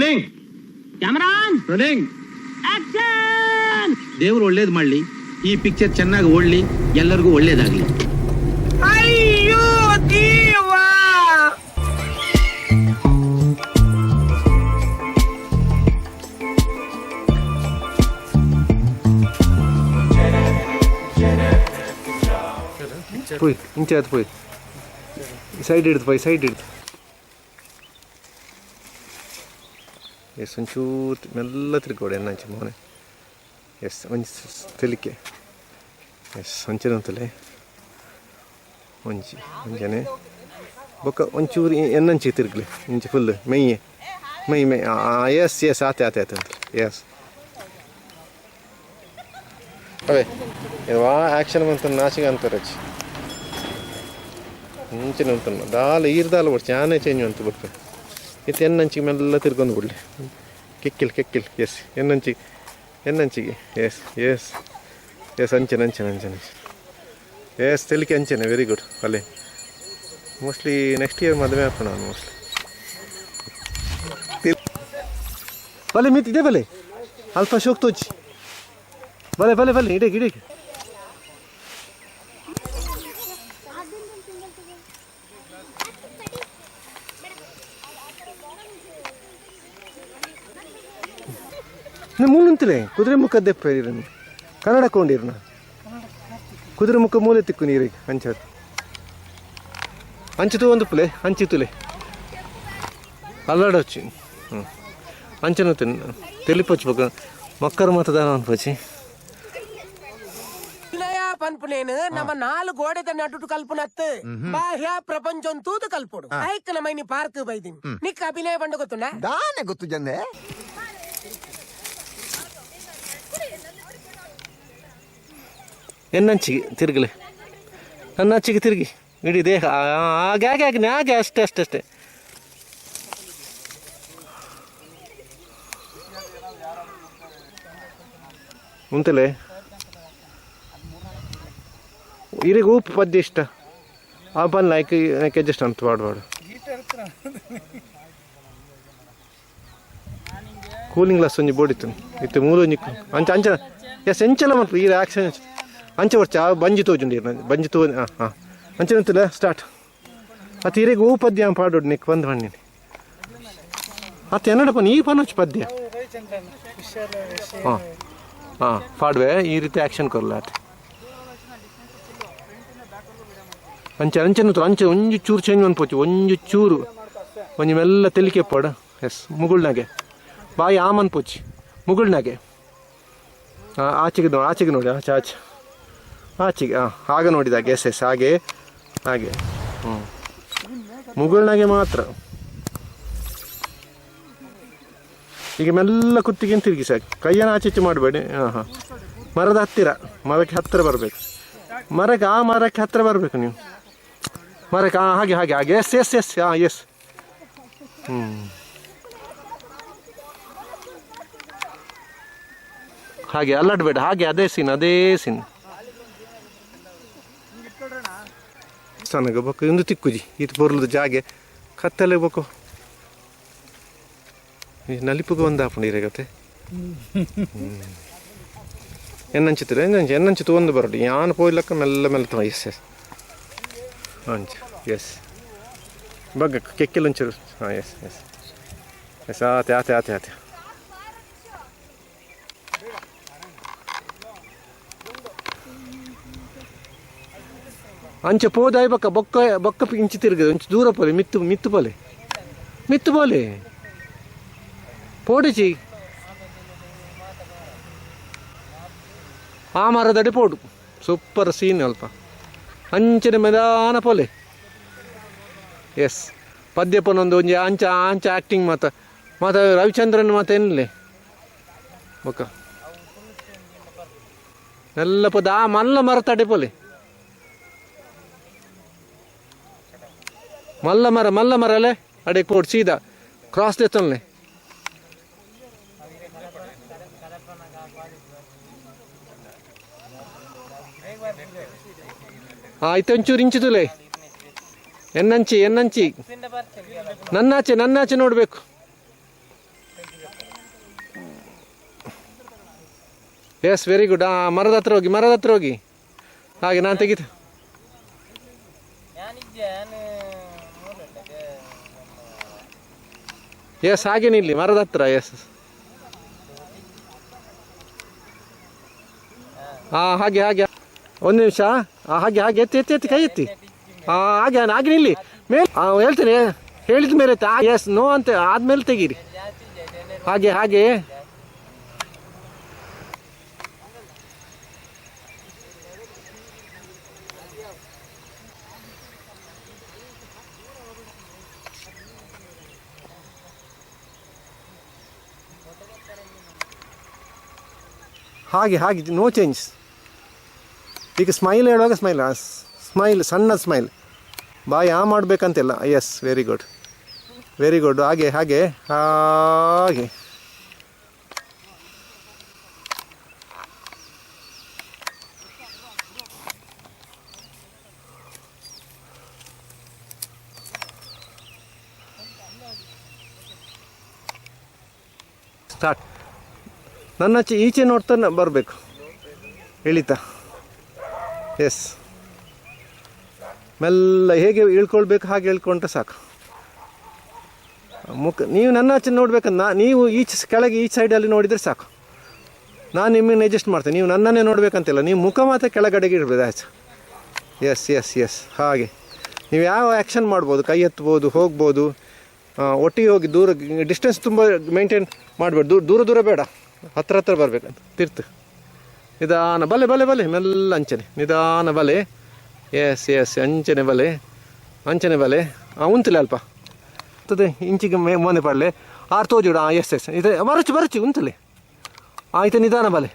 Running Cameron. Running action. ದೇವರು ಒಳ್ಳೇದು ಮಾಡಲಿ. ಈ ಪಿಕ್ಚರ್ ಚೆನ್ನಾಗಿ ಓಡ್ಲಿ. ಎಲ್ಲರಿಗೂ ಒಳ್ಳೇದಾಗ್ಲಿ. ಅಯ್ಯೋ ದೇವ. ಹೋಯ್ತು ಮುಂಚೆ ಆಯ್ತು ಹೋಯ್ತು ಸೈಡ್ ಹಿಡ್ದು ಪೋಯ್ ಸೈಡ್ ಹಿಡ್ದು. ಎಸ್ ಒಂಚೂರು ಮೆಲ್ಲ ತಿರ್ಗೋಡೆ ಎನ್ನಂಚೆ ಮೋನೆ ಎಸ್ ಒಂಜಿ ತೆಲಿಕೆ. ಎಸ್ ಒಂಚನೆ ಅಂತಲೇ ಒಂಚಿ ಒಂಚನೆ ಬೊಕ್ಕ ಒಂಚೂರು ಎನ್ನಂಚಿ ತಿರ್ಗ್ಲಿ. ಇಂಚಿ ಫುಲ್ ಮೈಯೆ. ಮೈ ಮೈ ಎಸ್ ಎಸ್ ಆತೆ ಆತೆ ಆತೆ ಎಸ್ ಅವೇ ಆ ಆ್ಯಕ್ಷನ್ ಬಂತ ನಾಚಿಗೆ ಅಂತಾರೆ ಮುಂಚಿನ ಉಂಟು ದಾಲ ಈರ್ದಾಲ ಬಿಡ್ಸಿ ಆನೆ ಚೇಂಜ್ ಅಂತ ಬಿಡ್ತೆ ಇದು ಎನ್ನಂಚಿಗೆ ಮೆಲ್ಲ ತಿರ್ಕೊಂಡು ಬಿಡಲಿ. ಕೆಕ್ಕಿಲ್ ಕೆಕ್ಕಿಲ್ ಎಸ್ ಎನ್ನಂಚಿಗೆ ಎನ್ನಂಚಿಗೆ ಎಸ್ ಎಸ್ ಎಸ್ ಅಂಚನ ಅಂಚನ ಅಂಚೆನೆ ಎಸ್ ತೆಲಿಕೆ ಅಂಚೆನೆ ವೆರಿ ಗುಡ್ ಅಲ್ಲೇ. ಮೋಸ್ಟ್ಲಿ ನೆಕ್ಸ್ಟ್ ಇಯರ್ ಮದುವೆ ಹಾಕೋಣ ಮೋಸ್ಟ್ಲಿ ಬಲೆ ಮಿತ್ ಇದೆ ಬಲೆ. ಅಲ್ಪ ಶೋಕ್ ತೋಚಿ. ಬಲೆ ಬಲೆ ಬಲೆ ಇಡೀ ಇಡೀ ಮೂಲ ನಿಂತಿಲೆ ಕುದುರೆ ಮುಖ ದೆಪ್ಪ ಇರನು ಕನ್ನಡ ಕೊಂಡಿರ್ನ ಕುದುರೆ ಮುಖ ಮೂಲೆ ತಿಕ್ಕು ನೀರಿಗೆ ಅಂಚದು ಅಂಚಿತು ಒಂದು ಪುಲೆ ಅಂಚಿತುಲೆ ಅಲ್ಲಾಡೊಚ್ಚಿ ಹ್ಞೂ ಅಂಚನ తెలిపొచ్చు మొక్కర మతదానం అనిపించి ಇಲ್ಲಯ್ಯ ಪನ್ಪುನೇನು ನಮ್ಮ ನಾಲ್ಕು ಗೋಡೆ ನಡುಟು ಕಲ್ಪನತ್ತು ಬಾಹ್ಯ ಪ್ರಪಂಚ ತೂದು ಕಲ್ಪುಡು ಐಕ್ ನಮ್ಮ ಇನಿ ಪಾರ್ಕ್ ಬೈದಿನಿ ನಿಕ್ ಅಭಿನಯ ಬಂಡ ಗೊತ್ತುಂಡ ಎನ್ನಂಚಿಗೆ ನನ್ನ ನನ್ನಚ್ಚಿಗೆ ತಿರುಗಿ, ಇಡೀ ದೇಹ ಹಾಗೆ ಹಾಗೆ ಹಾಗೆ ಹಾಗೆ, ಅಷ್ಟೇ ಅಷ್ಟೇ ಅಷ್ಟೇ. ಉಂತಲೆ ಇರಿಗೆ ಉಪ್ಪು ಪದ್ಯ ಇಷ್ಟ. ಆ ಬನ್ ಲೈಕ್ ಲೈಕ್ ಅಡ್ಜಸ್ಟ್ ಅಂತ ಮಾಡಬಾರ್ದು ಕೂಲಿಂಗ್ ಗ್ಲಾಸ್ ಒಂಜಿ ಬೋಡಿತ್ತು ಇತ್ತು. ಮೂರು ಅಂಚ ಅಂಚ ಎಸ್ ಎಂಚಲ ಮಲ್ಪ, ಈ ಆಕ್ಷನ್ ಅಂಚ ವರ್ಷ ಬಂಜಿ ತೋಜುಂಡಿ ಬಂಜಿ ತೋ ಹಾಂ ಹಾಂ ಅಂಚೆ ನಿಂತಿಲ್ಲ ಸ್ಟಾರ್ಟ್ ಅತ್ತ ಇರಿಗೆ ಹೂ ಪದ್ಯ ಪಾಡೋಡು ನಿಕ್ ಬಂದು ಬಣ್ಣಿನಿ ಅತ್ತ ಎನ್ನಡಪ್ಪ ನೀ ಪನೋಚ್ ಪದ್ಯ. ಹಾಂ ಹಾಂ, ಪಾಡ್ವೆ, ಈ ರೀತಿ ಆ್ಯಕ್ಷನ್ ಕೊರಲ್ಲ ಅತ್ತೆ ಅಂಚೆ ಅಂಚೆನ ಅಂಚೆ ಒಂಜಿ ಚೂರು ಚೇಂಜ್ ಅನ್ಪೋತಿ ಒಂಜಿ ಚೂರು. ಒಂಜು ಮೆಲ್ಲ ತೆಲಿಕೆ ಪಡ. ಎಸ್ ಮುಗುಳ್ನಾಗೆ ಬಾಯಿ ಆಮನ್ ಪೋಚಿ ಮುಗುಳ್ನಾಗೆ ಹಾಂ ಆಚೆಗೆ ನೋಡಿ ಆಚೆಗೆ ನೋಡಿ, ಆಚೆ ಆಚೆ. ಆಚೆಗೆ ಹಾಂ ಆಗ ನೋಡಿದಾಗ ಎಸ್ ಎಸ್, ಹಾಗೆ ಹಾಗೆ. ಹ್ಞೂ ಮುಗುಳ್ನಾಗೆ ಮಾತ್ರ. ಈಗ ಮೆಲ್ಲ ಕುತ್ತಿಗೆ ತಿರುಗಿ ಸಾಕು ಕೈಯನ್ನು ಆಚೆ ಈಚೆ ಮಾಡಬೇಡಿ. ಹಾಂ ಹಾಂ. ಮರದ ಹತ್ತಿರ, ಮರಕ್ಕೆ ಹತ್ತಿರ ಬರಬೇಕು. ಮರಕ್ಕೆ, ಆ ಮರಕ್ಕೆ ಹತ್ತಿರ ಬರಬೇಕು ನೀವು. ಮರಕ್ಕೆ ಹಾಂ ಹಾಗೆ ಹಾಗೆ ಹಾಗೆ. ಎಸ್ ಎಸ್ ಎಸ್ ಹಾಂ ಎಸ್. ಹ್ಞೂ ಹಾಗೆ, ಅಲ್ಲಾಡಬೇಡ. ಹಾಗೆ, ಅದೇ ಸೀನ್ ಅದೇ ಸೀನ್. ಸಣ್ಣಗ ಬೊಕ್ಕ ಇಂದು ತಿಕ್ಕುಜಿ ಇದು ಬೊರ್ಲುದು ಜಾಗೆ. ಕತ್ತಲೆ ಬೊಕ್ಕ ನಲಿಪುಗ ಒಂದು ಹಾಪುಂಡಿರ ಕತೆ ಎನ್ನಂಚಿತ್ತು ಎನ್ನಂಚಿ, ಎನ್ನಂಚಿತ್ತು ಒಂದು ಬರಡು ಯಾನು ಪೋಯ್ಲಕ್ಕ ಮೆಲ್ಲ ಮೆಲ್ಲ ತಮ್ಮ ಎಸ್ ಎಸ್ ಅಂಚ ಎಸ್ ಬಗ್ಗ ಕೆಕ್ಕೆಲೊಂಚೂರು ಹಾಂ ಎಸ್ ಎಸ್ ಎಸ್ ಆತೆ ಆತೆ ಆತೆ ಆತೆ. ಅಂಚೆ ಪೋದಾಯ್ ಬಕ್ಕ ಬೊಕ್ಕ ಬೊಕ್ಕ ಇಂಚಿ ತಿರುಗದು ಒಂಚು ದೂರ ಪೋಲೆ ಮಿತ್ತು ಮಿತ್ತು ಪೋಲೆ. ಮಿತ್ತು ಪೋಲೆ. ಪೋಡಿಚಿ ಆ ಮರದಡಿ ಪೋಡು. ಸೂಪರ್ ಸೀನ್ ಅಲ್ಪ. ಅಂಚನೆ ಮೈದಾನ ಪೋಲೆ. ಎಸ್ ಪದ್ಯಪ್ಪನೊಂದು ಒಂಜಿ ಅಂಚ ಅಂಚ ಆ್ಯಕ್ಟಿಂಗ್ ಮಾತ. ಮಾತ ರವಿಚಂದ್ರನ್ ಮಾತ ಏನಿಲ್ಲ? ಬೊಕ್ಕ. ಎಲ್ಲ ಪದ, ಆ ಮಲ್ಲ ಮರ ತಡೆ ಪೋಲೆ. ಮಲ್ಲ ಮರ ಮಲ್ಲ ಮರ ಅಲ್ಲೇ ಅಡೆ ಕೋಟ್ ಸೀದಾ. ಕ್ರಾಸ್ ದೇತನ್ಲೆ ಆಯ್ತು, ಒಂಚೂರು ಇಂಚಿದುಲೆ ಎನ್ನಂಚಿ ಎನ್ನಂಚಿ. ನನ್ನಾಚೆ ನನ್ನಾಚೆ ನೋಡಬೇಕು. ಎಸ್ ವೆರಿ ಗುಡ್ ಆ, ಮರದ ಹತ್ರ ಹೋಗಿ, ಮರದ ಹತ್ರ ಹೋಗಿ. ಹಾಗೆ, ನಾನು ತೆಗಿತೆ. ಎಸ್ ಹಾಗೆ ನಿಲ್ಲಿ ಮರದ ಹತ್ರ ಎಸ್ ಹಾ ಹಾಗೆ ಹಾಗೆ. ಒಂದು ನಿಮಿಷ. ಹಾಗೆ ಹಾಗೆ, ಎತ್ತಿ ಎತ್ತಿ ಎತ್ತಿ, ಕೈ ಎತ್ತಿ. ಹಾ ಹಾಗೆ ಹಾಗೆ ನಿಲ್ಲಿ. ಹೇಳ್ತೀನಿ ಹೇಳ್ತೇನೆ ಹೇಳಿದ ಮೇಲೆ ಎಸ್ ನೋ ಅಂತ ಆದ್ಮೇಲೆ ತೆಗೀರಿ. ಹಾಗೆ ಹಾಗೆ. ಹಾಗೆ ಹಾಗೆ ನೋ ಚೇಂಜ್ ಈಗ ಸ್ಮೈಲ್ ಹೇಳುವಾಗ ಸ್ಮೈಲ್ ಸ್ಮೈಲ್ ಸಣ್ಣ ಸ್ಮೈಲ್ ಬಾಯ್ ಆ ಮಾಡಬೇಕಂತಿಲ್ಲ. Yes very good very good ಹಾಗೆ ಹಾಗೆ ಹಾಗೆ. ಸ್ಟಾರ್ಟ್ ನನ್ನ ಆಚೆ ಈಚೆ ನೋಡ್ತಾನೆ ಬರಬೇಕು. ಇಳಿತಾ ಎಸ್ ಮೆಲ್ಲ ಹೇಗೆ ಇಳ್ಕೊಳ್ಬೇಕು ಹಾಗೆ ಇಳ್ಕೊಂಡ್ರೆ ಸಾಕು. ಮುಖ ನೀವು ನನ್ನ ಆಚೆ ನೋಡ್ಬೇಕನ್ನ ನೀವು ಈಚೆ ಕೆಳಗೆ ಈ ಸೈಡಲ್ಲಿ ನೋಡಿದರೆ ಸಾಕು. ನಾನು ನಿಮ್ಮನ್ನು ಅಡ್ಜಸ್ಟ್ ಮಾಡ್ತೇನೆ. ನೀವು ನನ್ನನ್ನೇ ನೋಡಬೇಕಂತಿಲ್ಲ. ನೀವು ಮುಖ ಮಾತ್ರ ಕೆಳಗಡೆಗೆ ಇಡ್ಬೋದು ಆಯ್ತು ಎಸ್ ಎಸ್ ಎಸ್ ಹಾಗೆ. ನೀವು ಯಾವ ಆ್ಯಕ್ಷನ್ ಮಾಡ್ಬೋದು? ಕೈ ಎತ್ಬೋದು, ಹೋಗ್ಬೋದು ಒಟ್ಟಿಗೆ ಹೋಗಿ ದೂರ ಡಿಸ್ಟೆನ್ಸ್ ತುಂಬ ಮೇಂಟೈನ್ ಮಾಡಬೇಡ. ದೂರ ದೂರ ಬೇಡ. ಹತ್ರ ಹತ್ರ ಬರಬೇಕಂತ ತಿರ್ತು. ನಿಧಾನ ಬಲೆ ಬಲೆ ಬಲೆ, ಮೆಲ್ಲ ಅಂಚನೆ. ನಿಧಾನ ಬಲೆ. ಎಸ್ ಎಸ್ ಅಂಚನೆ ಬಲೆ. ಅಂಚನೆ ಬಲೆ. ಹಾಂ ಉಂತಲೆ ಅಲ್ಪತ್ತದೆ ಇಂಚಿಗೆ ಮೇ ಮೊನೆ ಪಡಲೆ. ಆರು ತೋಜುಡ. ಹಾಂ ಎಸ್ ಎಸ್ ಇದೆ. ಬರಚು ಬರಚು ಉಂತಲೆ. ಆಯ್ತು, ನಿಧಾನ ಬಲೆ.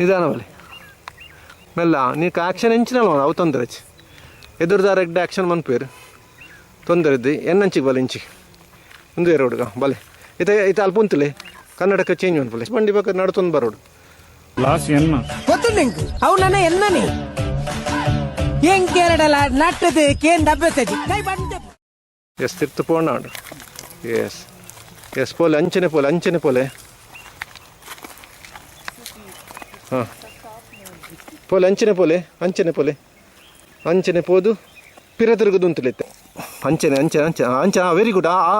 ನಿಧಾನ ಬಲೆ. ಮೆಲ್ಲ. ನೀಕ ಆ್ಯಕ್ಷನ್ ಎಂಚಿನಲ್ಲ ಅವು ತೊಂದರೆ ಎದುರು ಡೈರೆಕ್ಟ್ ಆ್ಯಕ್ಷನ್ ಮನ್ಪೇರು ತೊಂದರೆ ಇದ್ದು. ಎನ್ನಂಚಿಗೆ ಬಲೆ, ಇಂಚಿಗೆ? ಒಂದು ಎರಡು ಬಲೆ. ಇತ ಇತ ಅಲ್ಪ ಉಂತಲೆ. ಕನ್ನಡಕ್ಕೆ ಚೇಂಜ್ ಒಂದು ಪ್ಲೇಸ್ ಬಂಡಿ ಬೇಕಾದ್ರೆ ನಡ್ತೊಂದು ಬರೋಡು. ಲಾಸ್ ಎನ್ನ ಗೊತ್ತುಂಟು ಎಂಕು ಅವನನ್ನ ಎನ್ನನೆ ಏನ್ ಕೇರಡಲ ನಟ್ಟದು ಕೇನ್ ಡಬ್ಬೆತ್ತಜಿ ಕೈ ಬಂದೆ. ಎಸ್ ತಿರ್ತು ಪೋನಾಡು ಎಸ್ ಎಸ್ ಪೋಲೆ ಅಂಚನೆ ಪೋಲೆ ಅಂಚನೆ ಪೋಲೆ. ಹಾಂ. ಪೋಲೆ ಅಂಚನೆ ಪೋಲೆ ಅಂಚನೆ ಪೋಲೆ. ಅಂಚನೆ ಪೋದು ಪಿರ ತಿರುಗುದುಂತಲಿತ್ತೆ ಅಂಚನೆ ಅಂಚನೆ ಅಂಚ ಅಂಚ ವೆರಿ ಗುಡ್ ಆ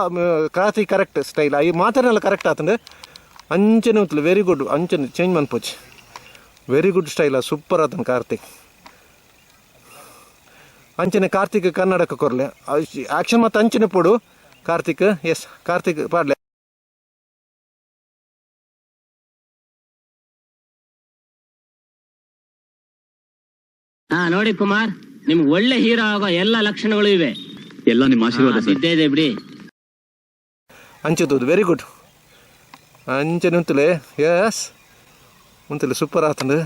ಕ್ರಾತಿ ಕರೆಕ್ಟ್ ಸ್ಟೈಲ್ ಈ ಮಾತನ್ನೆಲ್ಲ ಕರೆಕ್ಟ್ ಆತಂದ್ರೆ ಅಂಚನೆ ಉಂತಲ್ಲ ವೆರಿ ಗುಡ್ ಅಂಚನೆ ಚೇಂಜ್ ಮನ್ಪೋಚ್ ವೆರಿ ಗುಡ್ ಸ್ಟೈಲ್ ಸೂಪರ್ ಆತನ ಕಾರ್ತಿಕ್. ಅಂಚನೆ ಕಾರ್ತಿಕ್ ಕನ್ನಡಕ್ಕೆ ಕೊರ್ಲೆ. ಆಕ್ಷನ್ ಮತ್ತು ಅಂಚನೆ ಪೋಡು. ಕಾರ್ತಿಕ್ ಎಸ್ ಕಾರ್ತಿಕ್ ಪಾಡ್ಲೆ. ಹಾ ನೋಡಿ ಕುಮಾರ್ ನಿಮ್ಗೆ ಒಳ್ಳೆ ಹೀರೋ ಆಗೋ ಎಲ್ಲ ಲಕ್ಷಣಗಳು ಇವೆ. ಎಲ್ಲ ನಿಮ್ಮ ಆಶೀರ್ವಾದ ಇದೆ ಬಿಡಿ. ಅಂಚೆದೋದು ವೆರಿ ಗುಡ್ ಅಂಚನೆ ಉಂತಲೆ ಎಸ್ ಉಂತಲೆ ಸೂಪರ್ ಆತಂದು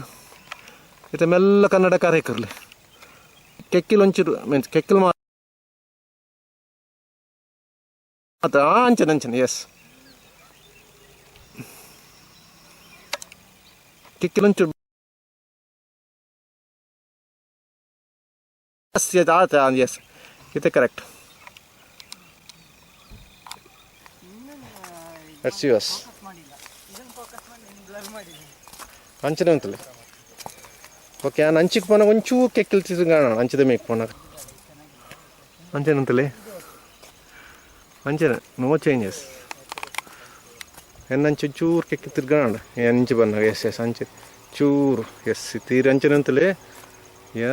ಇತ ಮೆಲ್ಲ ಕನ್ನಡ ಕಾರ್ಯಕ್ರಲಿ. ಕೆಕ್ಕಿಲ್ ಒಂಚೂರು ಮೀನ್ಸ್ ಕೆಕ್ಕಿಲ್ ಮಾ ಆತ ಆ, ಅಂಚನೆ ಎಸ್ ಕೆಕ್ಕಿಲ್ ಒಂಚೂರು. ಎಸ್ ಆತ ಎಸ್ ಇತೆ ಕರೆಕ್ಟ್ That's yours. ಅಂಚನೆ ಉಂಟಲ್ಲ? ಓಕೆ ನಾನು ಅಂಚಿಗೆ ಪೋನಾಗ ಒಂಚೂರು ಕೆಕ್ಕಿಲ್ ಕಾಣೋಣ, ಅಂಚದ ಮೇಕ್ ಪೋನಾಗ ಅಂಚನೆ ಉಂಟಲ್ಲಿ? ಅಂಚನೆ ನೋ ಚೇಂಜಸ್ ಎನ್ನಂಚು ಚೂರು ಕೆಕ್ಕಿ ತಿರ್ಗಾಣ ಅಂಚು ಬಂದಾಗ ಎಸ್ ಎಸ್ ಅಂಚೆ ಚೂರು ಎಸ್ ತೀರಿ ಅಂಚನೆ ಯಾ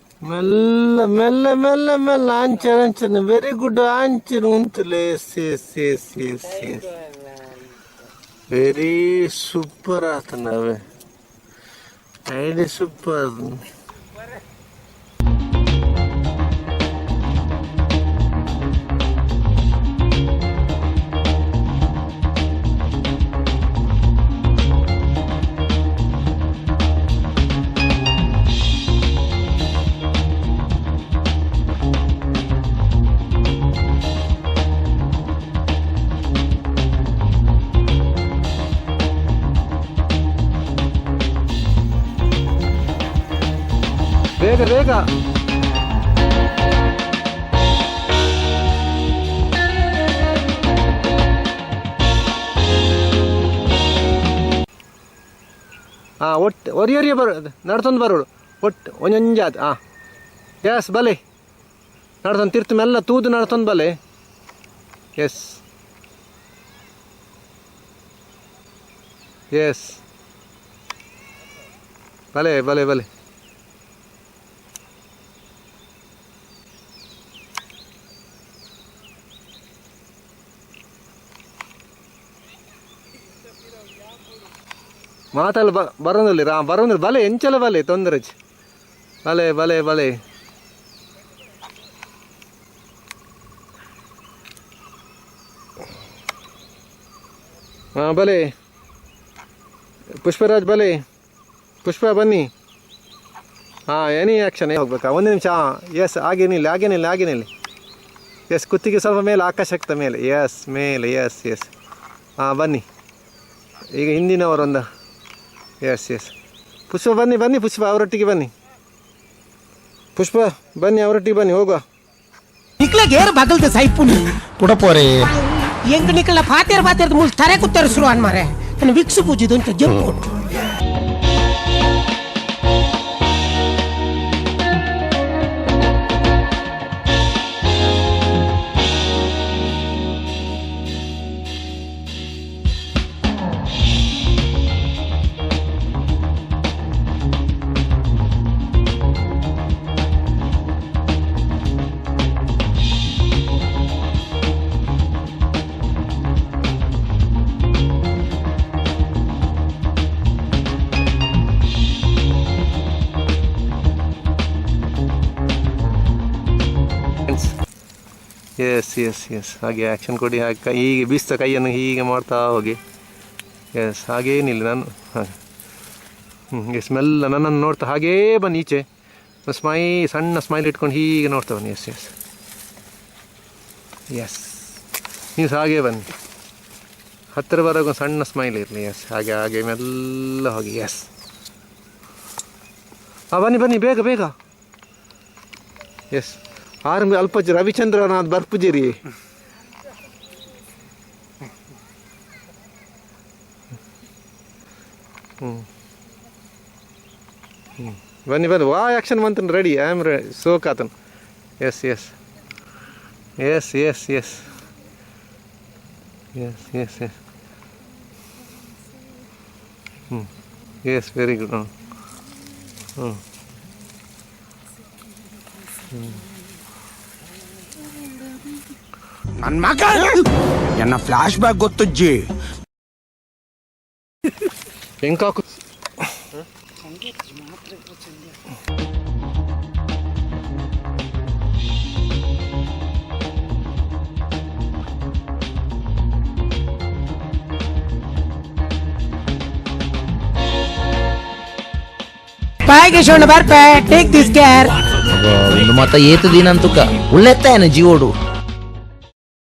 మెల్ల మెల్ల మెల్ల మెల్ల anchor anchor very good anchor very super అవుతున్నావే ID super ಬೇಗ ಬೇಗ. ಹಾ ಒಟ್ಟು, ಒರಿ, ಒರಿಯ ಬರೋ ನಡ್ತೊಂದು ಬರೋಳು. ಒಟ್ಟು ಒಂಜೊಂಜಾತ್ ಹಾಂ ಎಸ್ ಬಲೆ. ನಡ್ತೊಂದು ತಿರ್ತು ಮೆಲ್ಲ ತೂದು ನಡ್ತೊಂದು ಬಲೆ. ಎಸ್ ಎಸ್ ಬಲೆ ಬಲೆ ಬಲೆ. ಮಾತಲ್ಲ ಬ ಬರೋದಿಲ್ಲ. ರಾ ಬರೋದಿಲ್ಲ. ಬಲೆ, ಎಂಚಲ ಬಲೆ, ತೊಂದರೆ. ಬಲೆ ಬಲೆ ಬಲೆ. ಹಾಂ, ಬಲೆ. ಪುಷ್ಪರಾಜ್ ಬಲೆ. ಪುಷ್ಪ, ಬನ್ನಿ. ಹಾಂ ಎನಿ ಆ್ಯಕ್ಷನ್ ಹೋಗ್ಬೇಕಾ? ಒಂದು ನಿಮಿಷ, ಹಾಂ. ಎಸ್ ಆಗೇನಿಲ್ಲ ಆಗೇನಿಲ್ಲ ಆಗೇನಿಲ್ಲ ಎಸ್ ಕುತ್ತಿಗೆ ಸ್ವಲ್ಪ ಮೇಲೆ, ಆಕಾಶಕ್ತ ಮೇಲೆ. ಎಸ್ ಮೇಲೆ ಎಸ್ ಎಸ್ ಹಾಂ, ಬನ್ನಿ. ಈಗ ಹಿಂದಿನವರೊಂದು. ಎಸ್ ಎಸ್ ಪುಷ್ಪ ಬನ್ನಿ ಬನ್ನಿ ಪುಷ್ಪ ಅವರೊಟ್ಟಿಗೆ ಬನ್ನಿ. ಪುಷ್ಪ ಬನ್ನಿ ಅವರೊಟ್ಟಿಗೆ ಬನ್ನಿ ಹೋಗುವ. ನಿಕ್ಲ ಗೇರ್ ಬಗಲ್ದ ಸೈಪುನಿ ಪುಡಪೋರೆ ಹೆಂಗ್ ನಿಕ್ಲ ಪಾತೇರ್ ಫಾತಿರ್ ಮುಲ್ ತರೆ ಕುತ್ತರ ಶುರು ಅನ್ಮಾರೆ ನಾನು ವಿಕ್ಸು ಪೂಜಿದು ಅಂತ ಜಂಪು ಎಸ್ ಎಸ್ ಎಸ್ ಹಾಗೆ ಆ್ಯಕ್ಷನ್ ಕೊಡಿ. ಹಾಗೆ ಕೈ ಹೀಗೆ ಬೀಸ್ತಾ ಕೈಯನ್ನು ಹೀಗೆ ಮಾಡ್ತಾ ಹೋಗಿ. ಎಸ್ ಹಾಗೇನಿಲ್ಲ ನಾನು ಹಾಗೆ ಹ್ಞೂ ಎಸ್ ಮೆಲ್ಲ ನನ್ನನ್ನು ನೋಡ್ತಾ ಹಾಗೇ ಬನ್ನಿ ಈಚೆ ಸ್ಮೈ ಸಣ್ಣ ಸ್ಮೈಲ್ ಇಟ್ಕೊಂಡು ಹೀಗೆ ನೋಡ್ತಾ ಬನ್ನಿ. ಎಸ್ ಎಸ್ ಎಸ್ ನೀವು ಸಹ ಹಾಗೇ ಬನ್ನಿ. ಹತ್ತಿರ ಬರೋಕೆ ಒಂದು ಸಣ್ಣ ಸ್ಮೈಲ್ ಇರಲಿ. ಎಸ್ ಹಾಗೆ ಹಾಗೆ ಮೆಲ್ಲ ಹೋಗಿ. ಎಸ್ ಹಾಂ ಬನ್ನಿ ಬನ್ನಿ, ಬೇಗ ಬೇಗ. ಎಸ್ ಆರಂಭ ಅಲ್ಪ ರವಿಚಂದ್ರನಾಥ್ ಬರ್ಪುಜಿರಿ ಹ್ಞೂ ಹ್ಞೂ ಬನ್ನಿ ಬನ್ನಿ ವಾ ಆ್ಯಕ್ಷನ್ ಮಂತನ್ ರೆಡಿ ಐ ಆಮ್ ರೆ ಸೋಕ್ ಆತನ್ yes yes yes yes yes yes yes yes ಹ್ಞೂ ಎಸ್ ವೆರಿ ಗುಡ್ ಹ್ಞೂ ಹ್ಞೂ ನನ್ ಮಗ ಎನ್ನ ಫ್ಲಾಶ್ ಬ್ಯಾಕ್ ಗೊತ್ತಜ್ಜಿ ಹೆಂಗಾಕು ಬಾಯಿಗೆ ಶೋಣ ಬರ್ಪೆ ಟೇಕ್ ದಿಸ್ ಕೇರ್ ಒಂದು ಮಾತ ಏತು ದಿನ ಅಂತುಕ ಉಳ್ಳೆತ್ತ ಜೀವೋಡು.